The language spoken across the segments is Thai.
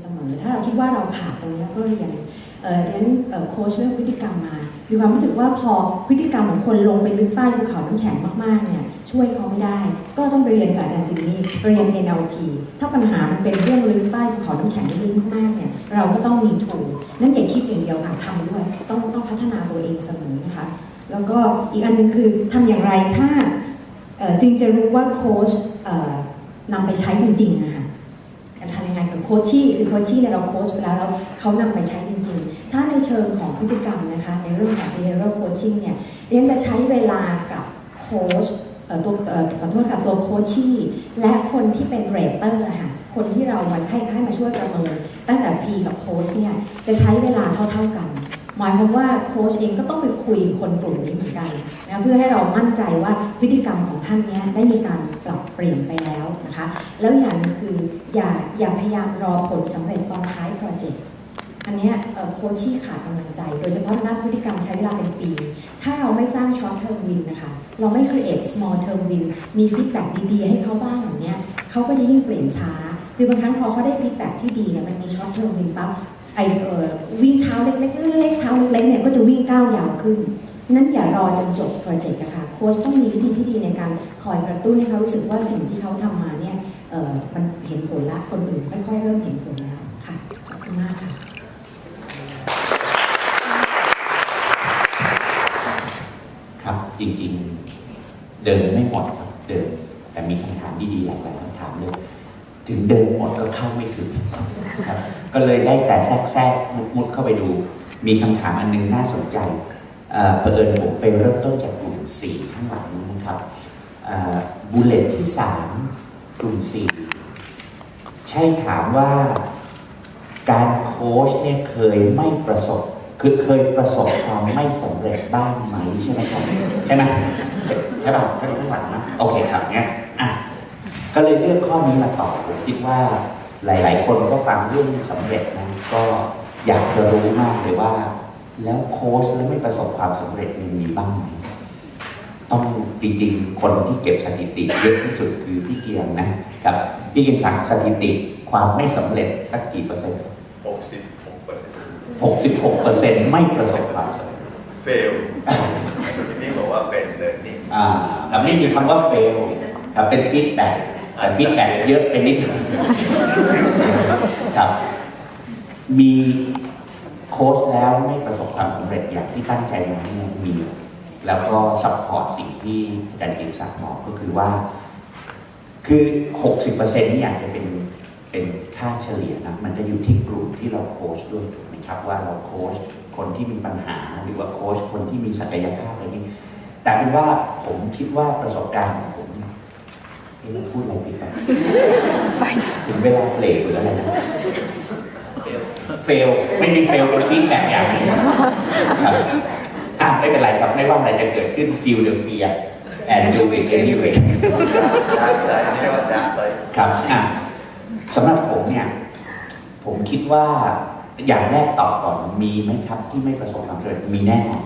เสมอ ถ้าเราคิดว่าเราขาดตรงนี้ก็เรียนเอ่อเรียนโค้ชเรื่องพฤติกรรมมา มีความรู้สึกว่าพอพฤติกรรมของคนลงไปลึกใต้ภูเขาน้ำแข็งมากๆเนี่ยช่วยเขาไม่ได้ ก็ต้องไปเรียนกับอาจารย์จิมมี่เรียน NLP ถ้าปัญหามันเป็นเรื่องลึกใต้ภูเขาน้ำแข็งลึกมากๆเนี่ยเราก็ต้องมีทูนั่นอย่าคิดอย่างเดียวค่ะทำด้วย ต้องต้องพัฒนาตัวเองเสมอนะคะ แล้วก็อีกอันหนึงคือทำอย่างไรถ้าเอ่อจึงจะรู้ว่าโค้ชนำไปใช้จริงๆนะคะทำยังไงกับโคชชี่คือโคชชี่เนี่ยเราโค้ชไปแล้วแล้วเขานำไปใช้จริง ๆ ถ้าในเชิงของพฤติกรรมนะคะ ในเรื่องของ behavioral coaching เนี่ยเรียนจะใช้เวลากับโค้ชตัวขอโทษค่ะตัวโคชชี่และคนที่เป็นเรเตอร์ค่ะคนที่เรามาให้ให้มาช่วยประเมิน ตั้งแต่ P กับโค้ชเนี่ยจะใช้เวลาเท่าๆกันหมายความว่าโค้ชเองก็ต้องไปคุยคนกลุ่มนี้เหมือนกันนะเพื่อให้เรามั่นใจว่าพฤติกรรมของท่านเนี้ยได้มีการปรับเปลี่ยนไปแล้ว แล้วอย่างหนึงคืออย่าอย่าพยายามรอผลสำเร็จตอนท้ายโปรเจกต์อันนี้โค้ชที่ขาดกำลังใจ โดยเฉพาะด้านพฤติกรรมใช้เวลาเป็นปี ถ้าเราไม่สร้าง short term win นะคะ เราไม่ create small term win มี feedback ดีๆ ให้เขาบ้างอย่างเนี้ยเขาก็จะยิ่งเปลี่ยนช้า คือบางครั้งพอเขาได้ feedback ที่ดีเนี่ยมันมี short term win ปั๊บไอเออวิ่งเท้าเล็กๆเล็กๆเท้าเล็กๆเนี่ยก็จะวิ่งก้าวยาวขึ้น นั้นอย่ารอจนจบโปรเจกต์อะค่ะโค้ชต้องมีวิธีที่ดีในการคอยกระตุ้นให้เขารู้สึกว่าสิ่งที่เขาทำมาเนี่ยเออมันเห็นผลละคนอื่นค่อยๆเริ่มเห็นผลแล้วค่ะขอบคุณมากค่ะครับจริงๆ เดินไม่หมดครับเดิน แต่มีคำถามดีๆหลายๆคำถามเลยถึงเดินหมดก็เข้าไม่ถึงครับก็เลยได้แต่แทรกแทรกมุดมุดๆเข้าไปดู มีคำถามอันหนึงน่าสนใจ เอ่อเผอิญผมไปเริ่มต้นจากกลุ่มสี่ข้างหลังนะครับบูเลตที่สามกลุ่มสี่ใช่ถามว่าการโค้ชเนี่ยเคยไม่ประสบ คือเคยประสบความไม่สำเร็จบ้างไหมใช่ไหมครับ ใช่ไหมใช่ป่ะข้างข้างหลังนะ โอเคครับงั้นอะก็เลยเลือกข้อนี้มาตอบผมคิดว่าหลาย ๆ คนก็ฟังเรื่องสำเร็จนะก็อยากจะรู้มากเลยว่า แล้วโค้ชแล้วไม่ประสบความสำเร็จมันมีบ้างไหมต้องจริงๆ คนที่เก็บสถิติเยอะที่สุดคือพี่เกียงนะครับพี่เกียงสั่งสถิติความไม่สำเร็จสักกี่เปอร์เซ็นต์66เปอร์เซ็นต์66เปอร์เซ็นต์ไม่ประสบความสำเร็จเฟลนี่บอกว่าเป็น learning อ่าแต่ไม่มีคำว่า fail ครับเป็น feedback แต่ feedback เยอะไปนิดหนึงครับมีโค้ชแล้วไม่ประสบความสำเร็จอย่างที่ตั้งใจไว้เนี่ยมี แล้วก็ซัพพอร์ตสิ่งที่อาจารย์เกียรติศักดิ์บอกก็คือว่า คือ 60%นี่อาจจะเป็นเป็นค่าเฉลี่ยนะมันจะอยู่ที่กลุ่มที่เราโค้ชด้วยถูกไหมครับว่าเราโค้ชคนที่มีปัญหาหรือว่าโค้ชคนที่มีศักยภาพอะไรนี้ แต่เป็นว่าผมคิดว่าประสบการณ์ของผมเอ๊ะพูดอะไรผิดไปถึงเวลาเพลงหรืออะไรนะ เฟลไม่มีเฟลเป็นฟีดแบ็กอย่างหนี้ครับอะไม่เป็นไรครับไม่ว่าอะไรจะเกิดขึ้น feel the fear and do it anyway dark side นี่เรียกว่า dark side ครับอะสำหรับผมเนี่ย ผมคิดว่าอย่างแรกตอบก่อนมีไหมครับ ที่ไม่ประสบความสำเร็จมีแน่นอน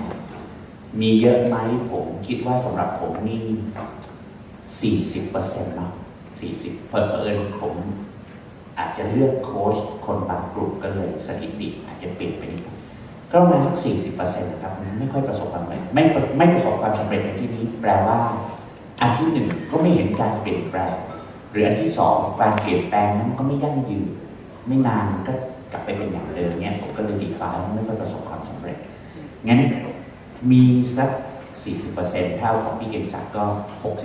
มีเยอะไหมผมคิดว่าสำหรับผมนี่สี่สิบเปอร์เซ็นต์เนาะสี่สิบเผอิญผม อาจจะเลือกโค้ชคนบางกลุ่มก็เลยสถิติอาจจะเปลี่ยนไปนิดนึงก็ประมาณสักสี่สิบเปอร์เซ็นต์นะครับไม่ค่อยประสบความสำเร็จไม่ประไม่ประสบความสำเร็จในที่นี้แปลว่า อันที่หนึ่งก็ไม่เห็นการเปลี่ยนแปลงหรืออันที่สองการเปลี่ยนแปลงนั้นก็ไม่ยั่งยืน ไม่นานก็กลับไปเป็นอย่างเดิมเนี่ยผมก็เลยดีไฟไม่ค่อยประสบความสำเร็จงั้นมีสัก 40%เท่าของพี่เก่งศักดิ์ก็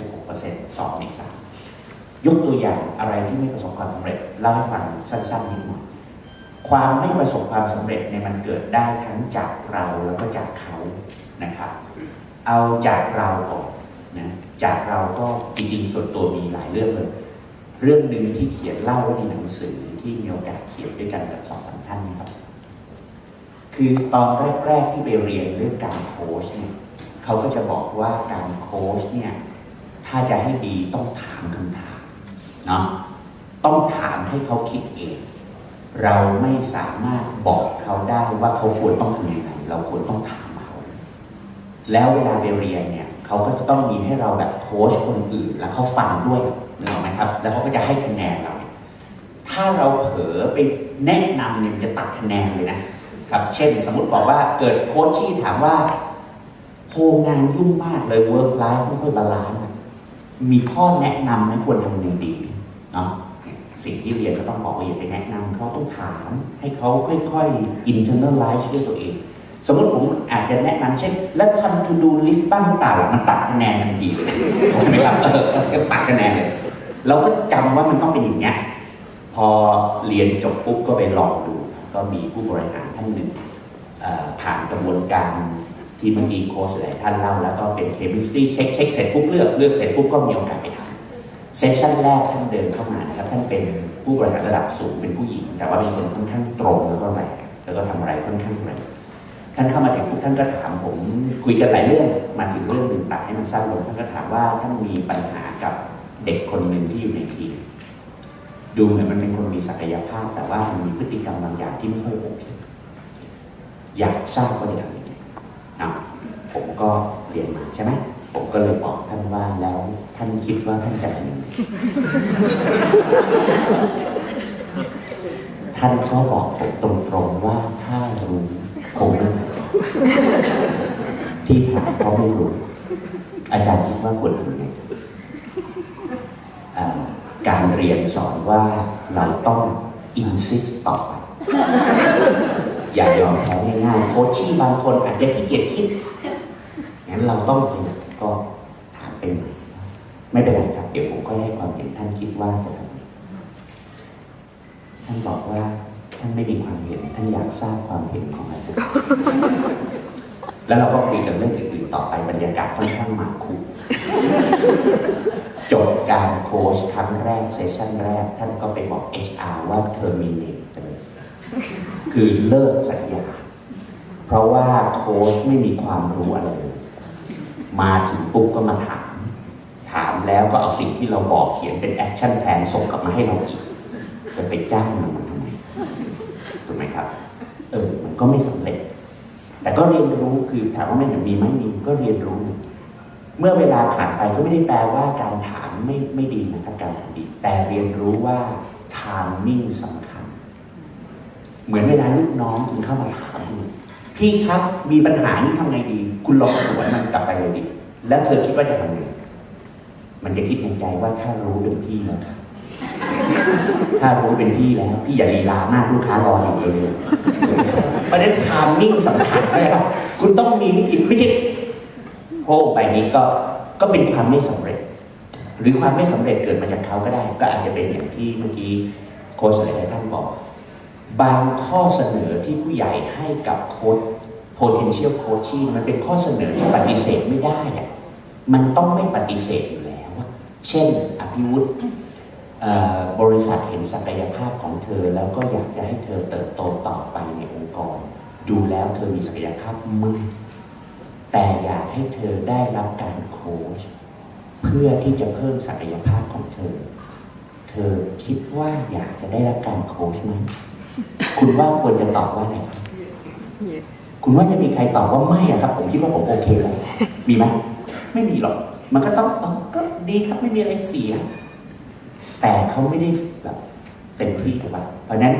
66%สองในสาม ยกตัวอย่างอะไรที่ไม่ประสบความสำเร็จเล่าให้ฟังสั้นๆนิดหน่อยความไม่ประสบความสำเร็จเนี่ยมันเกิดได้ทั้งจากเราแล้วก็จากเขานะครับ เอาจากเราก่อนนะจากเราก็จริงๆส่วนตัวมีหลายเรื่องเลย เรื่องหนึ่งที่เขียนเล่าไว้ในหนังสือที่มีโอกาสเขียนด้วยกันกับสองสามท่านนะครับ คือตอนแรกๆที่ไปเรียนเรื่องการโค้ชเนี่ยเขาก็จะบอกว่าการโค้ชเนี่ยถ้าจะให้ดีต้องถามคำถาม เนาะต้องถามให้เขาคิดเอง เราไม่สามารถบอกเขาได้ว่าเขาควรต้องทำยังไงเราควรต้องถามเขา แล้วเวลาไปเรียนเนี่ยเขาก็จะต้องมีให้เราแบบโค้ชคนอื่น แล้วเขาฟังด้วยนึกออกไหมครับ แล้วเขาก็จะให้คะแนนเรา ถ้าเราเผลอไปแนะนำเนี่ยมันจะตัดคะแนนเลยนะครับ เช่น สมมติบอกว่าเกิดโค้ชชี่ถามว่าโฮงานยุ่งมากเลย work life ไม่ค่อยบาลานซ์มีข้อแนะนำไหมควรทำยังไงดี เนาะสิ่งที่เรียนก็ต้องบอกว่าอย่าไปแนะนำเขาต้องถาม ให้เขาค่อยๆ internalize ด้วยตัวเอง สมมติผมอาจจะแนะนำเช่น แล้วทำ to do list บ้างหรือเปล่ามันตัดคะแนนทันทีเลยใช่ไหมครับเออก็ตัดคะแนนเลยเราก็จำว่ามันต้องเป็นอย่างเนี้ยพอเรียนจบปุ๊บก็ไปลองดู ก็มีผู้บริหารท่านหนึ่งผ่านกระบวนการที่เมื่อกี้โค้ชหลายท่านเล่า แล้วก็เป็นเคมิสตรีเช็คเช็คเสร็จปุ๊บเลือกเลือกเสร็จปุ๊บก็มีโอกาสไปท เซสชั่นแรกท่านเดินเข้ามานะครับท่านเป็นผู้บริหารระดับสูงเป็นผู้หญิง แต่ว่าเป็นคนค่อนข้างตรงแล้วก็แรงแล้วก็ทำอะไรค่อนข้างแรงท่านเข้ามาถึงปุ๊บท่านก็ถามผมคุยกันหลายเรื่องมาถึงเรื่องหนึ่งตัดให้มันสั้นลงท่านก็ถามว่าท่านมีปัญหากับเด็กคนหนึ่งที่อยู่ในทีมดูเหมือนมันเป็นคนมีศักยภาพ แต่ว่ามันมีพฤติกรรมบางอย่างที่ไม่ค่อยโอเคอยากทราบว่าจะทำยังไงนะผมก็เรียนมาใช่ไหม ผมก็เลยบอกท่านว่าแล้วท่านคิดว่าท่านจะทำยังไงท่านก็บอกผมตรงๆว่าถ้ารู้คงไม่ทำที่ถามเพราะไม่รู้อาจารย์คิดว่าควรทำยังไงเอ่อการเรียนสอนว่าเราต้อง insist ต่อไปอย่ายอมแพ้ง่ายๆโคชชี่บางคนอาจจะขี้เกียจคิดงั้นเราต้องเป็น ก็ถามเป็นไม่เป็นไรครับเดี๋ยวผมก็ให้ความเห็นท่านคิดว่าจะทำไงท่านบอกว่าท่านไม่มีความเห็น ท่านอยากทราบความเห็นของอาจารย์แล้วเราก็คุยกันเรื่องอื่นๆต่อไปบรรยากาศค่อนข้างหมากคุกจบการโค้ชครั้งแรกเซสชั่นแรก ท่านก็ไปบอก HR ว่า terminate ไปเลยคือเลิกสัญญา เพราะว่าโค้ชไม่มีความรู้อะไรเลย มาถึงปุ๊บก็มาถาม ถามแล้วก็เอาสิ่งที่เราบอกเขียนเป็นแอคชั่นแ a นส่งกลับมาให้เราอีกจะไปจ้างมันมาทำไมถูกไหมครับ เออ มันก็ไม่สำเร็จ แต่ก็เรียนรู้คือถามว่าไม่เห็นมีไหมมีก็เรียนรู้ เมื่อเวลาผ่านไปก็ไม่ได้แปลว่าการถามไม่ไม่ดีนะครับการถามดี แต่เรียนรู้ว่า timing สำคัญ เหมือนเวลาลูกน้องคุณเข้ามาถาม พี่ครับมีปัญหานี้ทำไงดี คุณลองสวนมันกลับไปเลยดิแล้วเธอคิดว่าจะทำไงมันจะคิดในใจว่าถ้ารู้เป็นพี่แล้วครับถ้ารู้เป็นพี่แล้ว พี่อย่าลีลามากลูกค้ารออยู่เลยประเด็น timing สำคัญนะครับคุณต้องมีวิธีไม่ใช่โพกไปนี้ก็ก็เป็นความไม่สำเร็จ หรือความไม่สำเร็จเกิดมาจากเขาก็ได้ ก็อาจจะเป็นอย่างที่เมื่อกี้โค้ชหลายท่านบอก บางข้อเสนอที่ผู้ใหญ่ให้กับโค้ช potential coaching มันเป็นข้อเสนอที่ปฏิเสธไม่ได้ มันต้องไม่ปฏิเสธอยู่แล้ว เช่น อภิวุฒิบริษัทเห็นศักยภาพของเธอ แล้วก็อยากจะให้เธอเติบโตต่อไปในองค์กร ดูแล้วเธอมีศักยภาพมากแต่อยากให้เธอได้รับการโค้ชเพื่อที่จะเพิ่มศักยภาพของเธอ เธอคิดว่าอยากจะได้รับการโค้ชไหม คุณว่าควรจะตอบว่าอะไรครับ Yes. คุณว่าจะมีใครตอบว่าไม่อะครับ ผมคิดว่าผมโอเคแล้วมีไหมไม่มีหรอก มันก็ต้องเออก็ดีครับไม่มีอะไรเสีย แต่เขาไม่ได้แบบเต็มที่กับมันเพราะฉะนั้น